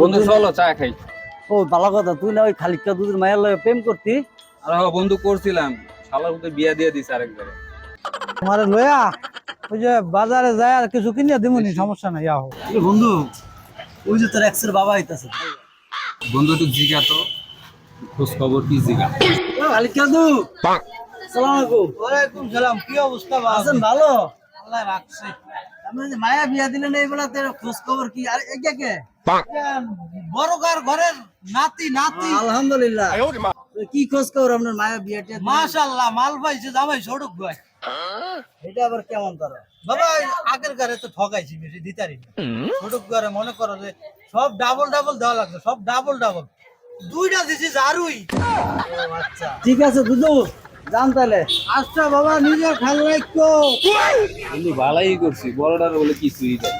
বন্ধু চলো চা খাই। ও ভালো কথা তুই না ওই খালিকা দুধের মায়ের লগে প্রেম করতি? আর বন্ধু করছিলাম। শালার মধ্যে বিয়া দিয়ে দিছে আরেকবারে। তোমার লয়া ওই যে বাজারে যায় আর কিছু কিনে দিমুনি সমস্যা নাই আহ। বন্ধু ওই যে তোর এক্সের বাবা হইতাছে। বন্ধু একটু জিগা তো। খোঁজ খবর কি জিগা? খালিকা দু সালাম আলাইকুম। ওয়ালাইকুম সালাম কি অবস্থা আছেন ভালো? আল্লাহ রাখছে। মায়া বিয়া দিলেন এই বেলা তোর খোঁজ খবর কি? আর এই কে? কে বড় ঘরের নাতি নাতি? আলহামদুলিল্লাহ। কি খোঁজ খবর আপনার মায়া বিয়া টিয়া দিলেন? মাশাআল্লাহ মাল পাইছে জামাই সড়ক ভাই এটা আবার কেমন তারা? বাবা আগের ঘরে তো ঠকাইছি বেশি দিতারি সড়ক ঘরে মনে করো যে সব ডাবল ডাবল দেওয়া লাগবে সব ডাবল ডাবল দুইটা দিছি জারুই আচ্ছা। ঠিক আছে দুদু যান তাহলে। আচ্ছা বাবা খেয়াল বন্ধু ভালাই করছি বড়টার বলে কিছুই দেয়